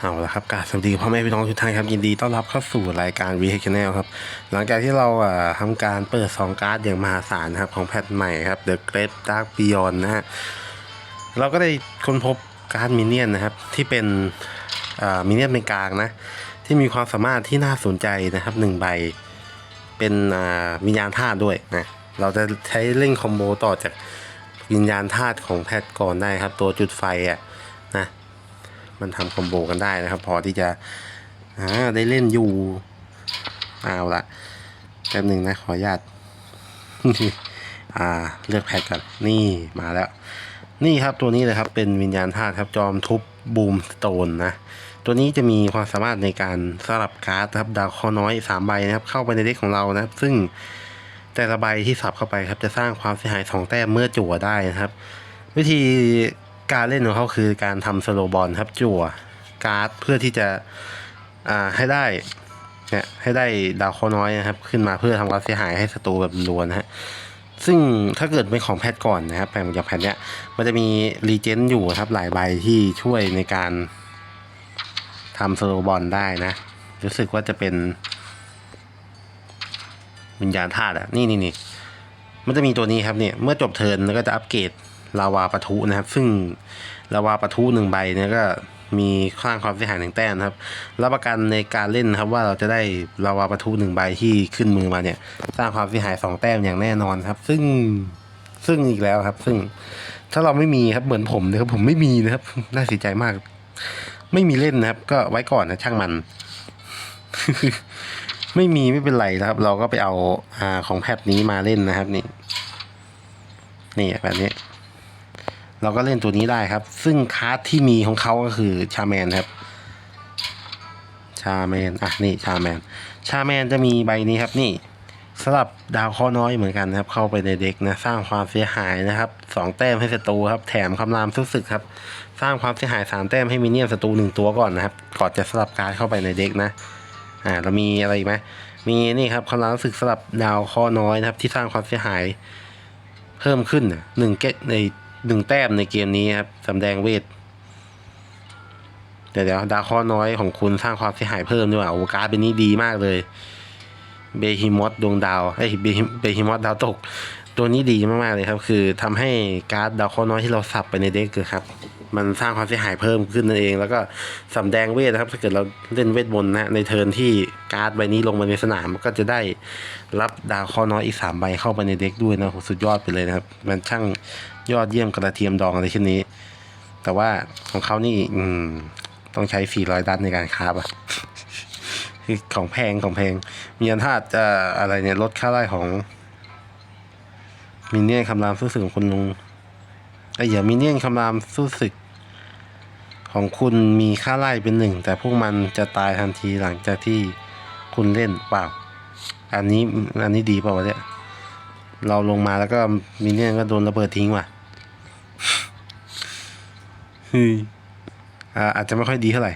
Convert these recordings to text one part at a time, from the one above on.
เอาละครับกาสวัสดีพ่อแม่พี่น้องทุกท่านครับยินดีต้อนรับเข้าสู่รายการ v h c h a n n e l ครับ หลังจากที่เราอ่าทำการเปิดซองการ์ดอย่างมหาศาลนะครับของแพทใหม่ครับ The Great Dark Beyond นะฮะเราก็ได้ค้นพบการ์ดมินเนี่ยนนะครับ ที่เป็นอ่ามินเนี่ยนเป็นกลางนะ ที่มีความสามารถที่น่าสนใจนะครับหนึ่งใบ เป็นอ่าวิญญาณธาตุด้วยนะเราจะใช้เล่นคอมโบต่อจากวิญญาณธาตุของแพทก่อนได้ครับ ตัวจุดไฟอะนะ มันทำคอมโบกันได้นะครับ พอที่จะอ่าได้เล่นอยู่เอาละแป๊บหนึ่งนะขออนุญาตอ่าเลือกแพทก่อนนี่มาแล้ว นี่ครับตัวนี้เลยครับเป็นวิญญาณธาตุครับจอมทุบบูมสโตนนะตัวนี้จะมีความสามารถในการสลับการ์ดครับดาวคอน้อยสามใบนะครับ เข้าไปในเด็กของเรานะครับ ซึ่งแต่ละใบที่สับเข้าไปครับจะสร้างความเสียหายสองแต้มเมื่อจั่วได้นะครับ วิธี การเล่นของเขาคือการทำสโลบอลครับจั่วการ์ดเพื่อที่จะให้ได้เนี่ยให้ได้ดาวเคราะห์น้อยนะครับ ขึ้นมาเพื่อทำความเสียหายให้ศัตรูแบบล้วนนะฮะซึ่งถ้าเกิดเป็นของแพทก่อนนะครับแปลงจากแพทเนี้ยมันจะมีรีเจนต์อยู่ครับหลายใบที่ช่วยในการทำสโลบอลได้นะ รู้สึกว่าจะเป็นวิญญาณธาตุอะนี่นี่นี่มันจะมีตัวนี้ครับเนี่ยเมื่อจบเทิร์นแล้วก็จะอัปเกรด ลาวาปะทุนะครับ ซึ่งลาวาปะทุหนึ่งใบเนี่ยก็มีข้างความเสียหายหนึ่งแต้มนะครับ รับประกันในการเล่นครับว่าเราจะได้ลาวาปะทุหนึ่งใบที่ขึ้นมือมาเนี่ย สร้างความเสียหายสองแต้มอย่างแน่นอนครับ ซึ่งซึ่งอีกแล้วครับ ซึ่งถ้าเราไม่มีครับเหมือนผมนะครับผมไม่มีนะครับน่าเสียใจมาก ไม่มีเล่นนะครับ ก็ไว้ก่อนนะช่างมัน ไม่มีไม่เป็นไรนะครับ เราก็ไปเอาอ่าของแพทนี้มาเล่นนะครับ นี่ นี่แบบนี้ เราก็เล่นตัวนี้ได้ครับ ซึ่งคาร์ดที่มีของเขาก็คือชาแมนครับ ชาแมน อะ นี่ชาแมน ชาแมนจะมีใบนี้ครับนี่สำหรับดาวเคราะห์น้อยเหมือนกันนะครับ เข้าไปในเด็กนะ สร้างความเสียหายนะครับสองแต้มให้ศัตรูครับ แถมคำรามสุสึกครับ สร้างความเสียหายสามแต้มให้มินเนี่ยนศัตรูหนึ่งตัวก่อนนะครับ ก่อนจะสลับการเข้าไปในเด็กนะ อ่าเรามีอะไรไหมมีนี่ครับคำรามสึกสลับดาวเคราะห์น้อยนะครับ ที่สร้างความเสียหาย เพิ่มขึ้นหนึ่งเกตใน หนึ่งแต้มในเกมนี้ครับสำแดงเวท เดี๋ยวเดี๋ยวดาวเคราะห์น้อยของคุณสร้างความเสียหายเพิ่มด้วยว่ะโอ้การ์ดเป็นนี้ดีมากเลย เบฮิมอสดวงดาวเอ้ยเบฮิเบฮิมอสดาวตก ตัวนี้ดีมากๆเลยครับ คือทำให้การ์ดดาวคราะห์น้อยที่เราสับไปในเด็กเกิดครับ มันสร้างความเสียหายเพิ่มขึ้นนั่นเอง แล้วก็สำแดงเวทนะครับ ถ้าเกิดเราเล่นเวทมนต์นะในเทิร์นที่การ์ดใบนี้ลงมาในสนามมันก็จะได้รับดาวคราะห์น้อยอีกสามใบเข้าไปในเด็กด้วยนะสุดยอดไปเลยนะครับ มันช่าง ยอดเยี่ยมกระเทียมดองอะไรเช่นนี้ แต่ว่าของเขานี่อืมต้องใช้ 400 ดันในการคาบอะคือของแพงของแพง มีอันธาตุจะอะไรเนี่ยลดค่าไล่ของ มินเนี่ยนคำรามสู้ศึกของคุณลุงไอ้เหี้ยมินเนี่ยนคำรามสู้ศึก ของคุณมีค่าไล่เป็นหนึ่ง แต่พวกมันจะตายทันทีหลังจากที่คุณเล่นเปล่า อันนี้อันนี้ดีเปล่าวะเนี่ยเราลงมาแล้วก็มินเนี่ยนก็โดนระเบิดทิ้งว่ะ เฮ้ยอ่าอาจจะไม่ค่อยดีเท่าไหร่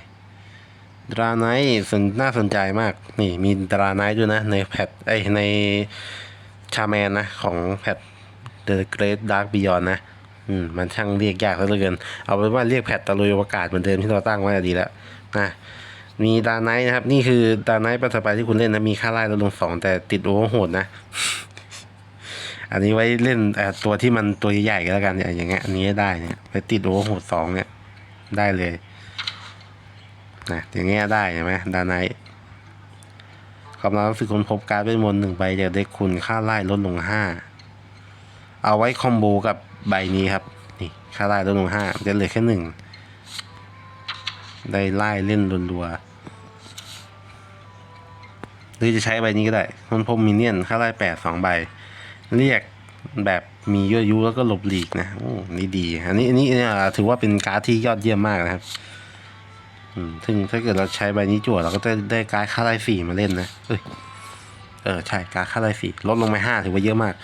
ดราไนท์สนน่าสนใจมาก นี่มีดราไนท์ด้วยนะ ในแพทไอในชาแมนนะ ของแพท The Great Dark Beyond นะ อืม มันช่างเรียกยากเหลือเกิน เอาเป็นว่าเรียกแพทตะลุยอวกาศเหมือนเดิมที่เราตั้งไว้ดีแล้วนะมีดาไนท์นะครับ นี่คือดาไนท์ปัจจุบันที่คุณเล่นนะ มีค่าไล่ลดลงสองแต่ติดโอเวอร์โหดนะ อันนี้ไว้เล่นอตัวที่มันตัวใหญ่ๆก็แล้วกันเนี่ยอย่างเงี้ยอันนี้ได้เนี่ยไปติดโอเวอร์โหดสองเนี่ยได้เลยนะอย่างเงี้ยได้ใช่ไหมดาไนท์กำลังรู้สึกคนพบการ์ดเวทมนหนึ่งใบจากเด็กคุณค่าไล่ลดลงห้าเอาไว้คอมโบกับใบนี้ครับนี่ค่าไล่ลดลงห้าจะเหลือแค่หนึ่งได้ไล่เล่นรัวๆหรือจะใช้ใบนี้ก็ได้คนพบมินเนี่ยนค่าไล่แปดสองใบ เรียกแบบมียั่วยุแล้วก็หลบหลีกนะโอ้นี่ดี อันนี้อันนี้เนี่ยถือว่าเป็นการ์ดที่ยอดเยี่ยมมากนะครับอืมซึ่งถ้าเกิดเราใช้ใบนี้จั่วเราก็จะได้การ์ดค่าไล่สี่มาเล่นนะเอ้ยเออใช่การ์ดค่าไล่สี่ลดลงไปห้าถือว่าเยอะมาก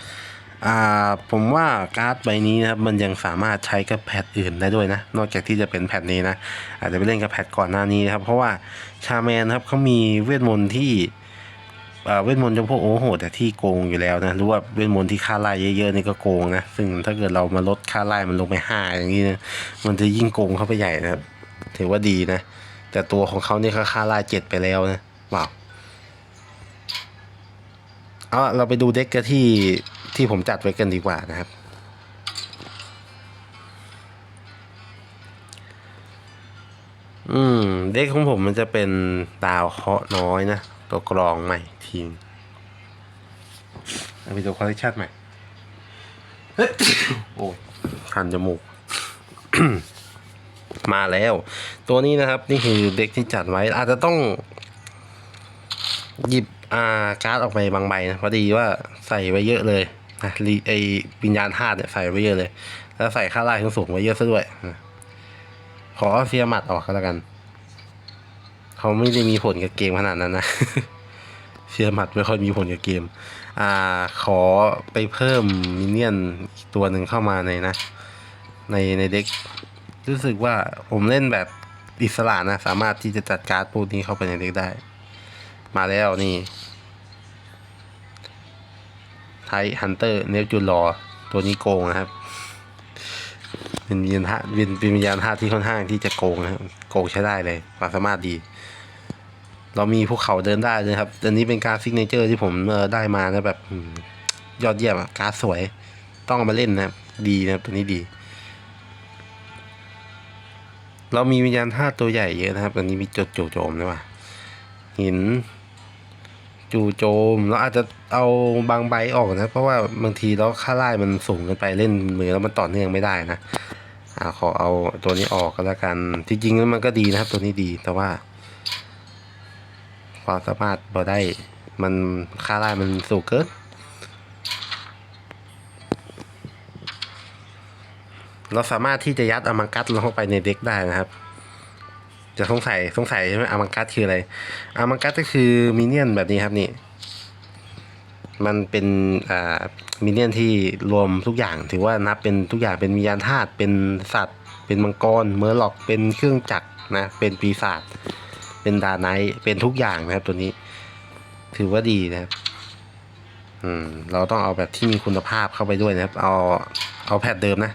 อ่า ผมว่าการ์ดใบนี้นะครับมันยังสามารถใช้กับแพทอื่นได้ด้วยนะ นอกจากที่จะเป็นแพทนี้นะอาจจะไปเล่นกับแพทก่อนหน้านี้นะครับ เพราะว่าชาแมนครับเขามีเวทมนต์ที่ เวทมนต์จำพวกโอเวอร์โหแต่ที่โกงอยู่แล้วนะหรือว่าเวทมนต์ที่ค่าไล่เยอะๆนี่ก็โกงนะซึ่งถ้าเกิดเรามาลดค่าไล่มันลงไปห้าอย่างนี้นะมันจะยิ่งโกงเข้าไปใหญ่นะครับถือว่าดีนะ แต่ตัวของเขานี่เขาค่าไล่เจ็ดไปแล้วนะว้าวเอาเราไปดูเด็กกันที่ที่ผมจัดไว้กันดีกว่านะครับอืมเด็กของผมมันจะเป็นดาวเคราะห์น้อยนะ ตัวกรองใหม่ ทีมเอาไปดูคอลเลคชันใหม่เฮ้ยโอ้ยคันจมูก มาแล้ว ตัวนี้นะครับ นี่คือเด็กที่จัดไว้ อาจจะต้อง หยิบอ่าการ์ดออกไปบางใบนะพอดีว่าใส่ไว้เยอะเลยนะไอวิญญาณธาตุเนี่ยใส่ไว้เยอะเลย แล้วใส่ค่าไล่ขึ้นสูงไว้เยอะซะด้วยนะขอเสียหมัดออกก็แล้วกัน เขาไม่ได้มีผลกับเกมขนาดนั้นนะ เสียหมัดไม่ค่อยมีผลกับเกม อ่าขอไปเพิ่มมินเนี่ยนอีกตัวหนึ่งเข้ามาในนะ ในในเด็ก รู้สึกว่าผมเล่นแบบอิสระนะ สามารถที่จะจัดการ์ดพวกนี้เข้าไปในเด็กได้ มาแล้วนี่ไทฮันเตอร์เนฟจูลอตัวนี้โกงนะครับเป็นวิญญาณธาตุเป็นป็นวิญญาณธาตุที่ค่อนข้างที่จะโกงนะโกงใช้ได้เลยความสามารถดี เรามีภูเขาเดินได้เลยครับอันนี้เป็นการซิกเนเจอร์ที่ผมได้มานะแบบยอดเยี่ยมอะการสวย ต้องเอามาเล่นนะดีนะตัวนี้ดี เรามีวิญญาณธาตุตัวใหญ่เยอะนะครับ อันนี้มีจุดจู่โจมด้วยว่ะหินจู่โจมเราอาจจะเอาบางใบออกนะ เพราะว่าบางทีแล้วค่าไล่มันสูงเกินไปเล่นมือแล้วมันต่อเนื่องไม่ได้นะอ่าขอเอาตัวนี้ออกก็แล้วกันที่จริงแล้วมันก็ดีนะครับตัวนี้ดีแต่ว่า ความสามารถบอได้ มันค่าไล่มันสูงเกินเราสามารถที่จะยัดอามังกัสลงเข้าไปในเด็กได้นะครับ จะสงสัยสงสัยใช่ไหมอามังกัสคืออะไรอามังกัสก็คือมินเนี่ยนแบบนี้ครับนี่มันเป็นอ่ามินเนี่ยนที่รวมทุกอย่าง ถือว่านับเป็นทุกอย่างเป็นวิญญาณธาตุเป็นสัตว์ เป็นมังกรเมอร์ล็อกเป็นเครื่องจักรนะเป็นปีศาจ เป็นดาไนเป็นทุกอย่างนะครับตัวนี้ ถือว่าดีนะครับ อืม เราต้องเอาแบบที่มีคุณภาพเข้าไปด้วยนะครับ เอาเอาแพทเดิมนะ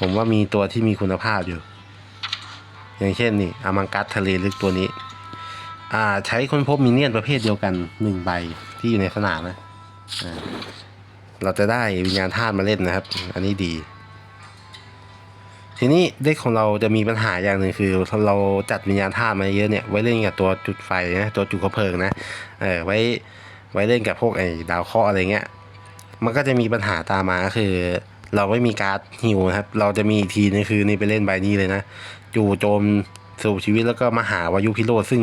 ผมว่ามีตัวที่มีคุณภาพอยู่ อย่างเช่นนี่อามังกัสทะเลลึกตัวนี้ อ่า ใช้ค้นพบมินเนี่ยนประเภทเดียวกันหนึ่งใบที่อยู่ในสนามนะเราจะได้วิญญาณธาตุมาเล่นนะครับ อันนี้ดี ทีนี้เด็กของเราจะมีปัญหาอย่างหนึ่งคือ เราจัดวิญญาณธาตุมาเยอะเนี่ยไว้เล่นกับตัวจุดไฟนะตัวจุดกระเพลิงนะเออไว้ไว้เล่นกับพวกไอ้ดาวเคราะห์อะไรเงี้ยมันก็จะมีปัญหาตามมาคือ เราไม่มีการ์ดฮิวนะครับ เราจะมีอีกทีนึงคือนี่ไปเล่นใบนี้เลยนะจู่โจมสู่ชีวิตแล้วก็มาหาวายุพิโรธซึ่ง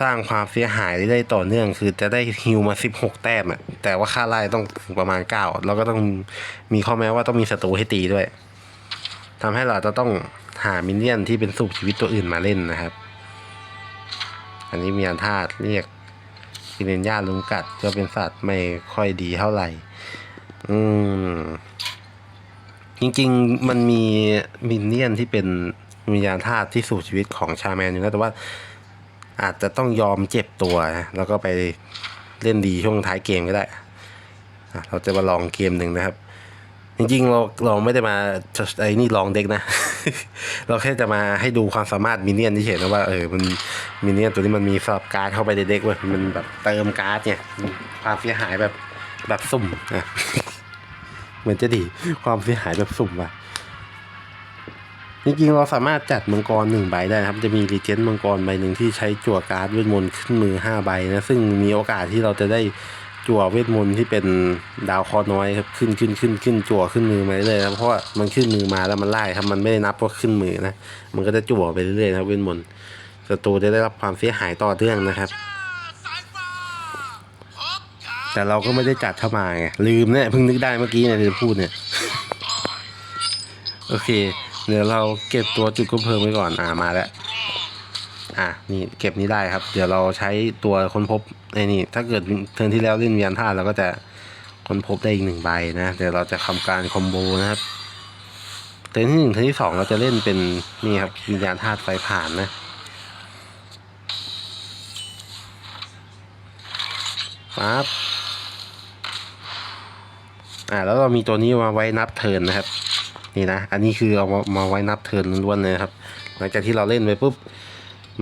สร้างความเสียหายได้ต่อเนื่อง คือจะได้ฮิวมา 16 แต้มอะแต่ว่าค่าไล่ต้องถึงประมาณ 9 แล้วก็ต้องมีข้อแม้ว่าต้องมีศัตรูให้ตีด้วย ทำให้เราจะต้องหามินเนี่ยนที่เป็นสูบชีวิตตัวอื่นมาเล่นนะครับ อันนี้มีอันธาตุเรียกกินเนย่าลุงกัดก็เป็นสัตว์ไม่ค่อยดีเท่าไหร่ อืม จริงๆมันมีมินเนี่ยนที่เป็นวิญญาณธาตุที่สู่ชีวิตของชาแมนอยู่นะแต่ว่าอาจจะต้องยอมเจ็บตัวนะแล้วก็ไปเล่นดีช่วงท้ายเกมก็ได้ เราจะมาลองเกมหนึ่งนะครับ จริงๆเราเราไม่ได้มาไอ้นี่ลองเด็กนะ เราแค่จะมาให้ดูความสามารถมินเนี่ยนที่เห็นนะว่าเออมันมินเนี่ยนตัวนี้มันมีสลับการ์ดเข้าไปในเด็กเว้ยมันแบบเติมการ์ดเนี่ยความเสียหายแบบแบบสุ่มนะเหมือนจะดีความเสียหายแบบสุ่มว่ะจริงๆเราสามารถจัดมังกรหนึ่งใบได้ครับ จะมีรีเจนต์มังกรใบหนึ่งที่ใช้จั่วการ์ดเวทมนต์ขึ้นมือห้าใบนะ ซึ่งมีโอกาสที่เราจะได้ จั่วเวทมนต์ที่เป็นดาวคอน้อยครับขึ้นขึ้นขึ้นขึ้นจั่วขึ้นมือมาเรื่อยๆนะเพราะว่ามันขึ้นมือมาแล้วมันไล่ครับมันไม่ได้นับว่าขึ้นมือนะมันก็จะจั่วไปเรื่อยๆนะเวทมนต์ศัตรูจะได้รับความเสียหายต่อเนื่องนะครับ แต่เราก็ไม่ได้จัดเข้ามาไงลืมเนี่ยเพิ่งนึกได้เมื่อกี้เนี่ยที่พูดเนี่ยโอเค เดี๋ยวเราเก็บตัวจุดกบเพลิงไว้ก่อนอ่ามาแล้ว อะนี่เก็บนี้ได้ครับ เดี๋ยวเราใช้ตัวค้นพบไอ้นี่ ถ้าเกิดเทิร์นที่แล้วเล่นวิญญาณธาตุเราก็จะค้นพบได้อีกหนึ่งใบนะเดี๋ยวเราจะทำการคอมโบนะครับเทิร์นที่หนึ่งเทิร์นที่สองเราจะเล่นเป็นนี่ครับวิญญาณธาตุไฟผ่านนะปั๊บอ่าแล้วเรามีตัวนี้มาไว้นับเทิร์นนะครับ นี่นะ อันนี้คือเอามามาไว้นับเทิร์นล้วนเลยครับ หลังจากที่เราเล่นไปปุ๊บ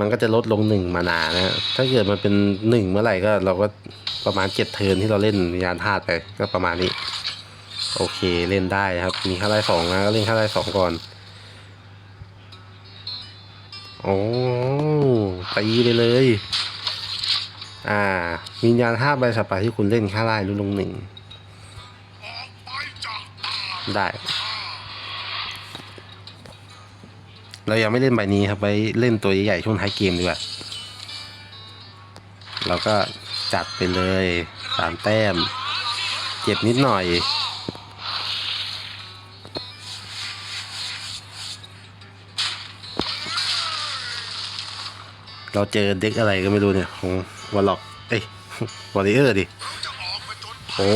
มันก็จะลดลงหนึ่งมานานะ ถ้าเกิดมันเป็นหนึ่งเมื่อไหร่ก็เราก็ประมาณเจ็ดเทินที่เราเล่นยานธาตุไปก็ประมาณนี้ โอเคเล่นได้ครับ มีค่าไล่สองนะก็เล่นค่าไล่สองก่อนโอ้ตีไปเลย อ่าวิญญาณธาตุใบสัปาที่คุณเล่นค่าไล่ลดลงหนึ่งได้ เรายังไม่เล่นใบนี้ครับไว้เล่นตัวใหญ่ๆช่วงท้ายเกมดีกว่าเราก็จัดไปเลยสามแต้ม เจ็บนิดหน่อย เราเจอเด็กอะไรก็ไม่รู้เนี่ย ของวอลล็อกเอ้ยวอริเออร์ดิ โอ้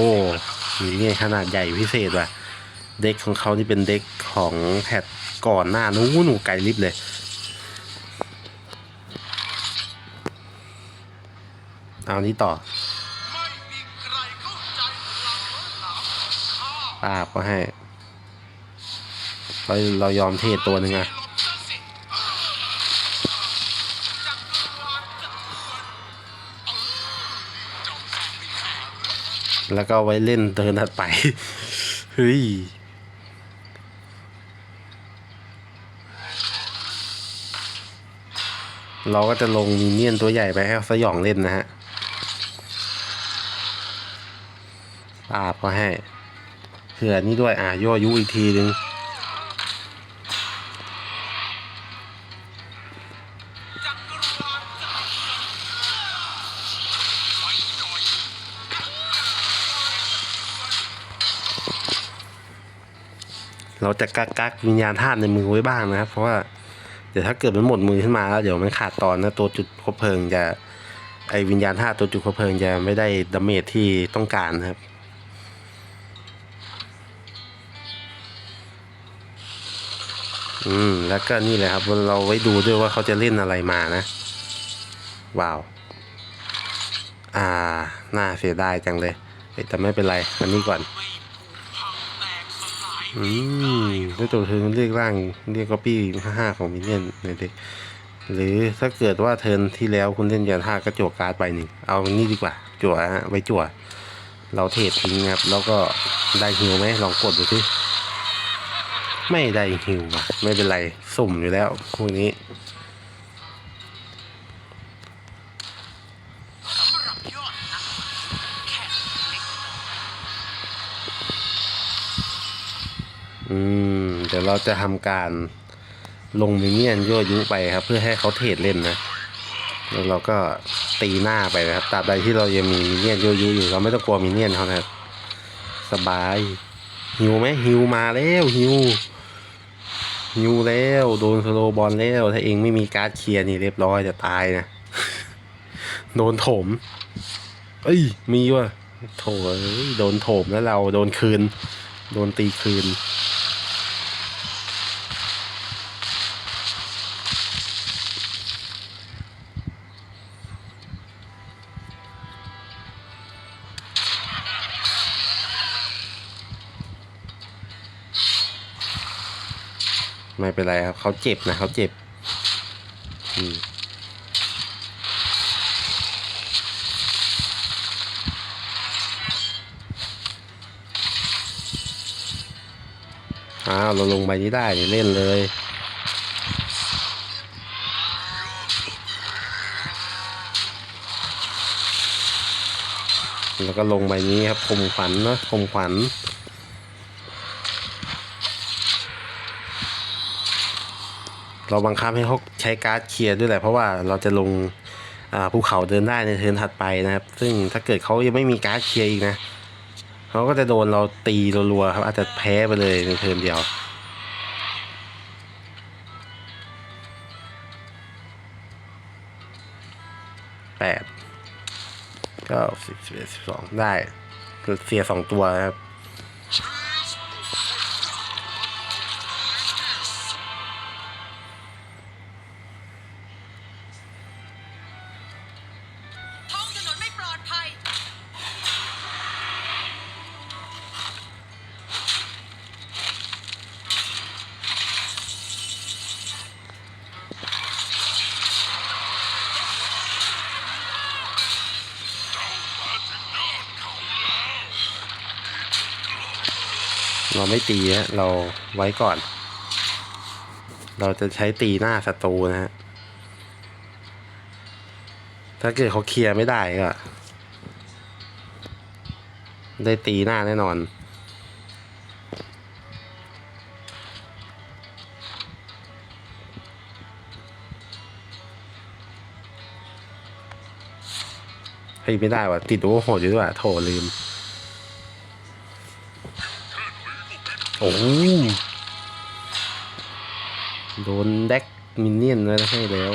นี่ขนาดใหญ่พิเศษว่ะ เด็กของเขานี่เป็นเด็กของแพท ก่อนหน้านู้นหนูไกลลิฟเลย เอานี้ต่อป้าบก็ให้ เราเรายอมเทศตัวหนึ่งอะแล้วก็ไว้เล่นเทิร์นถัดไป เฮ้ย เราก็จะลงมินเนียนตัวใหญ่ไปให้สยองเล่นนะฮะปาบก็ให้เผื่อนี่ด้วยอะย่อยุอีกทีนึงเราจะกักกักวิญญาณธาตุในมือไว้บ้างนะครับ เพราะว่า เดี๋ยวถ้าเกิดมันหมดมือขึ้นมาแล้วเดี๋ยวมันขาดตอนนะตัวจุดคบเพลิงจะไอวิญญาณธาตุตัวจุดคบเพลิงจะไม่ได้ดาเมจที่ต้องการครับ อืมแล้วก็นี่แหละครับเราไว้ดูด้วยว่าเขาจะเล่นอะไรมานะ ว้าว อ่า น่าเสียดายจังเลยเฮ้ยแต่ไม่เป็นไร อันนี้ก่อน อืมด้วยตัวเธอเรียกร่างเรียกก๊อปปี้ห้าของมินเนี่ยนในเด็กหรือถ้าเกิดว่าเทิร์นที่แล้วคุณเล่นยาท่าก็จั่วการ์ดไปหนึ่งเอานี่ดีกว่า จั่วฮะไว้จั่ว เราเทรดทิ้งครับ แล้วก็ได้หิวไหมลองกดดูสิไม่ได้หิวอะไม่เป็นไรสุ่มอยู่แล้วพวกนี้ อืม เดี๋ยวเราจะทำการลงมินเนี่ยนยั่วยุไปครับ เพื่อให้เขาเทรดเล่นนะ แล้วเราก็ตีหน้าไปนะครับตราบใดที่เรายังมีมินเนี่ยนยั่วยุอยู่เราไม่ต้องกลัวมินเนี่ยนเขานะครับสบาย หิวไหมหิวมาแล้วหิวหิวแล้วโดนสโลบอลแล้วถ้าเองไม่มีการ์ดเคลียร์นี่เรียบร้อยจะตายนะโดนถม เอ้ย มีว่ะโถอยโดนโถมแล้วเราโดนคืน โดนตีคืน ไม่เป็นไรครับเขาเจ็บนะเขาเจ็บอืมอ้าวเราลงใบนี้ได้นี่เล่นเลยแล้วก็ลงใบนี้ครับคมขวัญเนะคมขวัญ เราบังคับให้เขาใช้การ์ดเคลียร์ด้วยแหละเพราะว่าเราจะลงภูเขาเดินได้ในเทิร์นถัดไปนะครับ ซึ่งถ้าเกิดเขายังไม่มีการ์ดเคลียร์อีกนะเขาก็จะโดนเราตีรัวๆครับอาจจะแพ้ไปเลยในเทิร์นเดียวแปดเก้าสิบสิบเอ็ดสิบสองได้เสียสองตัวครับ เราไม่ตีฮะเราไว้ก่อน เราจะใช้ตีหน้าศัตรูนะฮะ ถ้าเกิดเขาเคลียร์ไม่ได้ก็ ได้ตีหน้าแน่นอนเฮ้ยไม่ได้ว่ะติดโอ้โหดอยู่ด้วยโถลืม อ้โหโดนแดกมินเนี่ยนแล้วให้แล้ว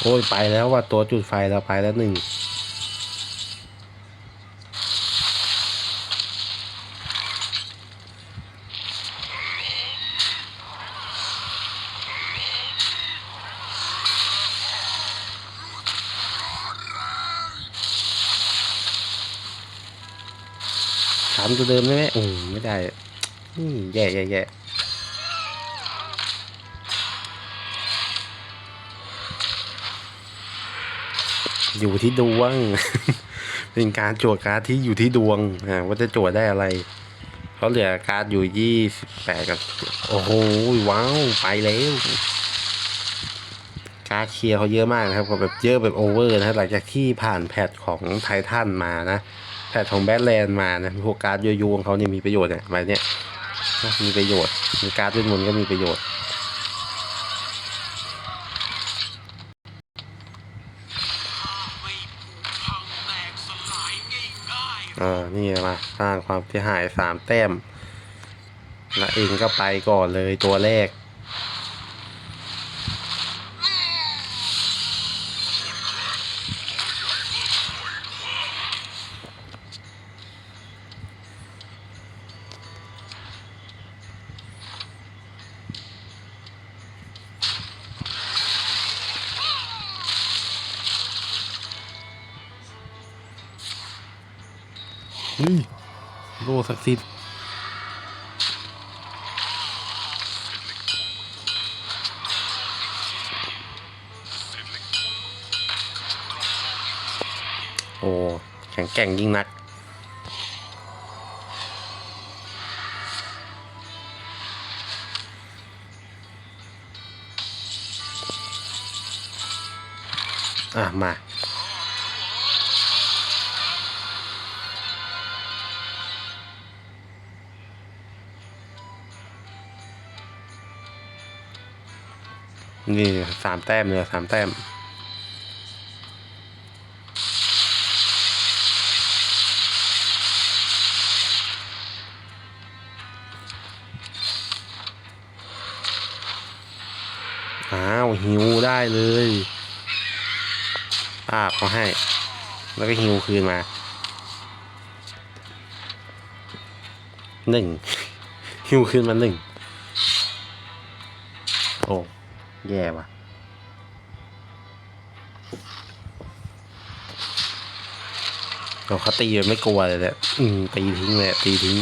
โอ้ย ไปแล้วว่าตัวจุดไฟเราไปแล้วหนึ่ง ตัวเดิมได้ไหมโอ้ไม่ได้แย่แย่แย่อยู่ที่ดวง เป็นการโจทย์การดที่อยู่ที่ดวงอ่าว่าจะโจทย์ได้อะไรเขาเหลือการ์ดอยู่ยี่สิบแปดกับ โอ้โหว้าวไปแล้วการดเคลียร์เขาเยอะมากนะครับก็แบบเยอะแบบโอเวอร์นะหลังจากที่ผ่านแพทของไททันมานะ แพทของแบทแลนด์มานะพวกการ์ดยูๆของเขาเนี่ยมีประโยชน์เนี่ยใบเนี้ยมีประโยชน์ มีการ์ดเวทมนต์ก็มีประโยชน์เออนี่มาสร้างความเสียหายสามแต้ม แล้วเองก็ไปก่อนเลยตัวแรก เฮ้ยโลศักดิ์สิทธิ์โอ้แข็งแกร่งยิ่งนักอะ มา นี่สามแต้มเลยสามแต้ม อ้าว หิวได้เลยป้าบเขาให้ แล้วก็หิวคืนมาหนึ่งหิวคืนมาหนึ่ง แย่ว่ะเราเขาตีไม่กลัวเลยแหละอืมตีทิ้งเลยตีทิ้ง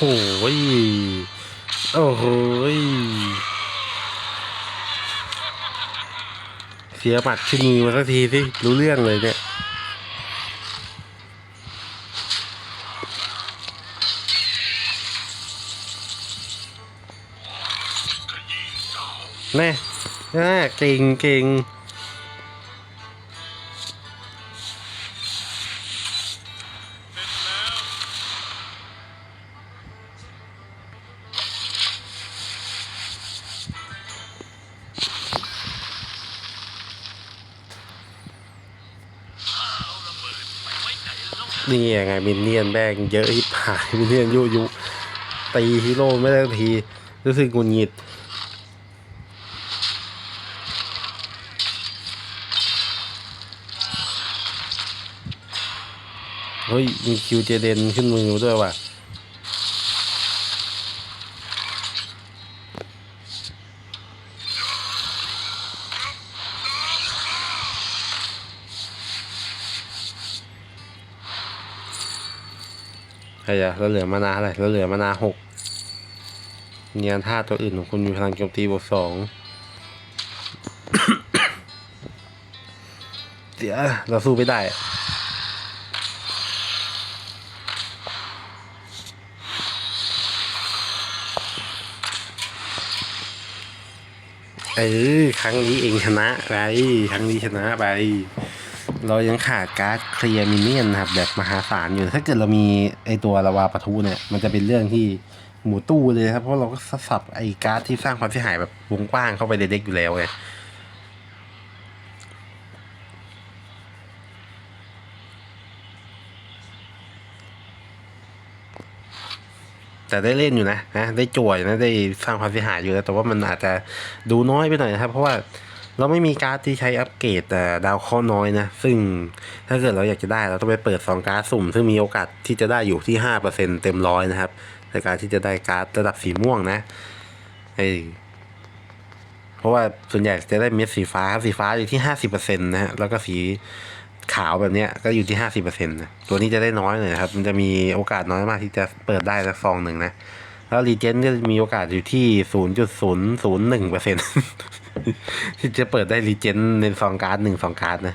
หยโอ้โหยเสียบัตรขึ้นมือมาสักทีสิ รู้เรื่องเลยเนี่ยแน่แน่เก่งเก่ง มินเนี่ยนแบงเยอะที่ผายมินเนี่ยนยุยุตีฮีโร่ไม่ได้ที รู้สึกกุนหงิดเฮ้ยมีคิวเจเดนขึ้นมือด้วยว่ะ ใครอะแล้วเหลือมานาอะไรแล้วเหลือมานาหกเนียนท่าตัวอื่นของคุณมีพลังโจมตีบวกสองเดี๋ยวเราสู้ไม่ได้เออครั้งนี้เองชนะไปครั้งนี้ชนะไป เรายังขาดการ์ดเคลียร์มินเนี่ยนนะครับ แบบมหาศาลอยู่ ถ้าเกิดเรามีไอตัวละวาปะทุเนี่ย มันจะเป็นเรื่องที่หมูตู้เลยครับ เพราะเราก็สับไอการ์ดที่สร้างความเสียหายแบบวงกว้างเข้าไปในเด็กอยู่แล้วไงแต่ได้เล่นอยู่นะนะได้จ่วยนะได้สร้างความเสียหายอยู่แล้วแต่ว่ามันอาจจะดูน้อยไปหน่อยนะครับ เพราะว่า เราไม่มีการ์ดที่ใช้อัปเกรดแต่ดาวเคราะห์น้อยนะ ซึ่งถ้าเกิดเราอยากจะได้เราต้องไปเปิดสองการ์ดสุ่ม ซึ่งมีโอกาสที่จะได้อยู่ที่ห้าเปอร์เซ็นเต็มร้อยนะครับในการที่จะได้การ์ดระดับสีม่วงนะเอ้เพราะว่าส่วนใหญ่จะได้เม็ดสีฟ้าสีฟ้าอยู่ที่ห้าสิบเปอร์เซ็นต์นะฮะแล้วก็สีขาวแบบเนี้ยก็อยู่ที่ห้าสิบเปอร์เซ็นต์นะตัวนี้จะได้น้อยหน่อยนะครับ มันจะมีโอกาสน้อยมากที่จะเปิดได้สักซองหนึ่งนะแล้วรีเจนก็มีโอกาสอยู่ที่ศูนย์จุดศูนย์ศูนย์หนึ่งเปอร์เซ็นต์ ที่จะเปิดได้รีเจนในซองการ์ดหนึ่งซองการ์ดนะ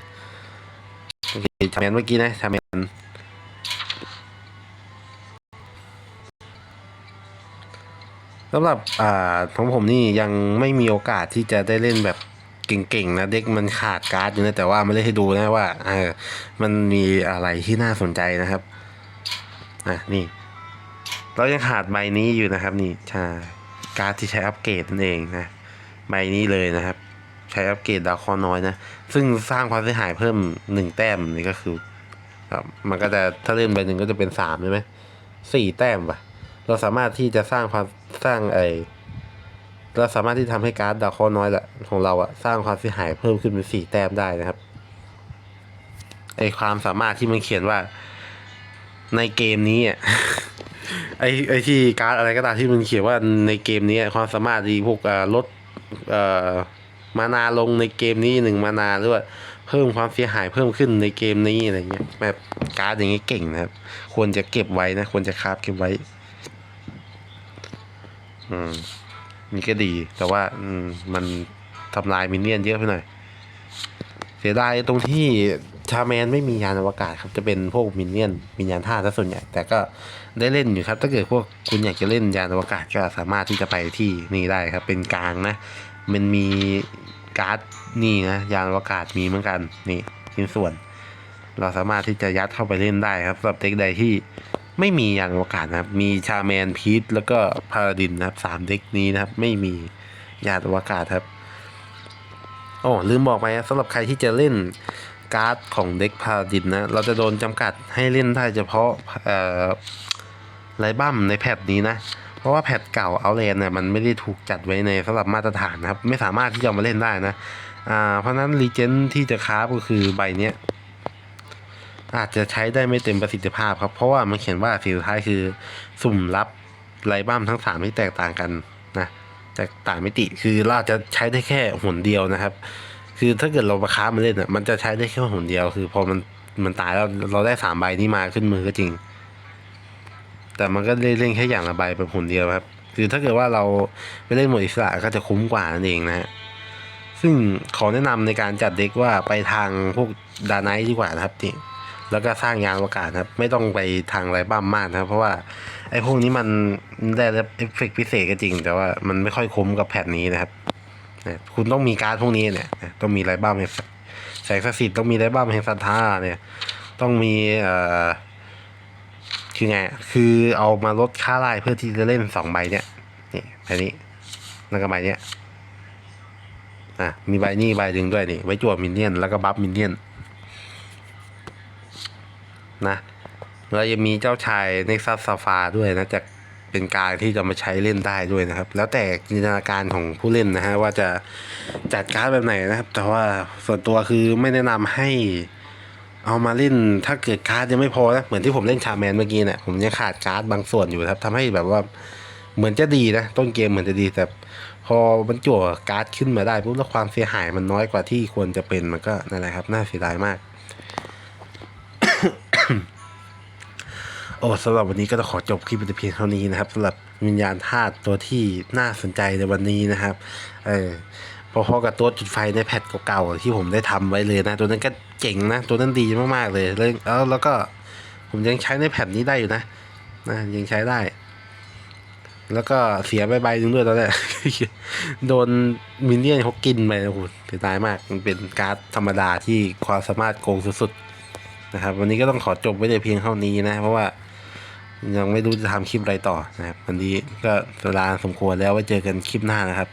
โอเคชาแมนเมื่อกี้นะชาแมนสำหรับอ่าของผมนี่ยังไม่มีโอกาสที่จะได้เล่นแบบเก่งๆนะเด็กมันขาดการ์ดอยู่นะแต่ว่าไม่ได้ให้ดูนะว่าเออมันมีอะไรที่น่าสนใจนะครับอะนี่ เรายังขาดใบนี้อยู่นะครับ นี่ใช่การ์ดที่ใช้อัปเกรดนั่นเองนะ ใบนี้เลยนะครับ ใช้อัปเกรดดาวคอน้อยนะ ซึ่งสร้างความเสียหายเพิ่มหนึ่งแต้มนี่ก็คือครับมันก็จะถ้าเล่นใบหนึ่งก็จะเป็นสามใช่ไหมสี่แต้มปะเราสามารถที่จะสร้างความสร้างไอเราสามารถที่ทำให้การ์ดดาวคอน้อยละของเราอะสร้างความเสียหายเพิ่มขึ้นเป็นสี่แต้มได้นะครับไอความสามารถที่มันเขียนว่า ในเกมนี้อะไอไอที่การ์ดอะไรก็ตามที่มันเขียนว่าในเกมนี้ความสามารถดีพวกลด มานาลงในเกมนี้หนึ่งมานาหรือว่าเพิ่มความเสียหายเพิ่มขึ้นในเกมนี้อะไรเงี้ยแบบการ์ดอย่างงี้เก่งนะครับ ควรจะเก็บไว้นะ ควรจะคาบเก็บไว้อืมนี่ก็ดีแต่ว่า อืม มันทำลายมินเนี่ยนเยอะไปหน่อย สียดายตรงที่ชาแมนไม่มียานอวกาศครับจะเป็นพวกมินเนี่ยนมียานท่าซะส่วนใหญ่ แต่ก็ได้เล่นอยู่ครับ ถ้าเกิดพวกคุณอยากจะเล่นยานอวกาศก็สามารถที่จะไปที่นี่ได้ครับ เป็นกลางนะ มันมีการ์ดนี่นะยานอวกาศมีเหมือนกันนี่ชิ้นส่วน เราสามารถที่จะยัดเข้าไปเล่นได้ครับสำหรับเด็กใดที่ไม่มียานอวกาศนะครับ มีชาแมนพีทแล้วก็พาราดินนะครับสามเด็กนี้นะครับ ไม่มียานอวกาศครับ อ้ลืมบอกไปนะสำหรับใครที่จะเล่นการ์ดของเด็กพาดินนะ เราจะโดนจำกัดให้เล่นได้เฉพาะไรบัมในแพทนี้นะ เพราะว่าแพทเก่าเอาเลนเนี่ยมันไม่ได้ถูกจัดไว้ในสำหรับมาตรฐานนะครับ ไม่สามารถที่จะมาเล่นได้นะอ่าเพราะนั้นรีเจนที่จะคราฟก็คือใบเนี้ยอาจจะใช้ได้ไม่เต็มประสิทธิภาพครับ เพราะว่ามันเขียนว่าสีสุดท้ายคือ สุ่มรับไรบัมทั้งสามที่แตกต่างกัน แตกต่างมิติคือเราจะใช้ได้แค่หนเดียวนะครับ คือถ้าเกิดเราประค้ามันเล่นอะมันจะใช้ได้แค่หนเดียว คือพอมันมันตายแล้วเราได้สามใบนี้มาขึ้นมือก็จริง แต่มันก็เล่นแค่อย่างละใบเป็นหนเดียวครับ คือถ้าเกิดว่าเราไปเล่นหมดอิสระก็จะคุ้มกว่านั่นเองนะฮะซึ่งขอแนะนำในการจัดเด็กว่าไปทางพวกดาไนท์ดีกว่านะครับนี่ แล้วก็สร้างยานอวกาศครับ ไม่ต้องไปทางไรบ้ามมากนะครับ เพราะว่าไอ้พวกนี้มันได้เอฟเฟกต์พิเศษก็จริง แต่ว่ามันไม่ค่อยคุ้มกับแผ่นนี้นะครับเนี่ยคุณต้องมีการดพวกนี้เนี่ยต้องมีไรบ้ามแห่งแสงศักดิ์สิทธิ์ต้องมีไรบ้ามแห่งศรัทธาเนี่ย ต้องมีเอ่อคือไงคือเอามาลดค่าไล่เพื่อที่จะเล่นสองใบเนี่ยนี่ใบนี้แล้วก็ใบเนี้ยอะมีใบนี้ใบหนึ่งด้วยนี่ไว้จวบมินเนี่ยนแล้วก็บัฟมินเนี่ยน นะแล้วยังมีเจ้าชายเน็กซัสซาฟาด้วยนะจะเป็นการที่จะมาใช้เล่นได้ด้วยนะครับ แล้วแต่จินตนาการของผู้เล่นนะฮะว่าจะจัดการ์ดแบบไหนนะครับ แต่ว่าส่วนตัวคือไม่แนะนำให้เอามาเล่นถ้าเกิดการ์ดยังไม่พอนะเหมือนที่ผมเล่นชาแมนเมื่อกี้เนี่ยผมยังขาดการ์ดบางส่วนอยู่ครับทำให้แบบว่าเหมือนจะดีนะ ต้นเกมเหมือนจะดีแต่พอมันจั่วการ์ดขึ้นมาได้ปุ๊บแล้วความเสียหายมันน้อยกว่าที่ควรจะเป็นมันก็นั่นแหละครับ น่าเสียดายมาก โอ้สำหรับวันนี้ก็ต้องขอจบคลิปเป็นเพียงเท่านี้นะครับสำหรับวิญญาณธาตุตัวที่น่าสนใจในวันนี้นะครับ เออพอๆกับตัวจุดไฟในแพทเก่าๆที่ผมได้ทำไว้เลยนะ ตัวนั้นก็เจ๋งนะ ตัวนั้นดีมากๆเลยแล้วแล้วก็ผมยังใช้ในแพทนี้ได้อยู่นะนะยังใช้ได้ แล้วก็เสียใบใบนึงด้วยตอนแรกโดนมินเนี่ยนเขากินไปโอ้โหเสียดายมากมันเป็นการ์ดธรรมดาที่ความสามารถโกงสุดๆนะครับ วันนี้ก็ต้องขอจบไว้แต่เพียงเท่านี้นะ เพราะว่า ยังไม่รู้จะทำคลิปอะไรต่อนะครับวันนี้ก็เวลาสมควรแล้วไว้เจอกันคลิปหน้านะครับ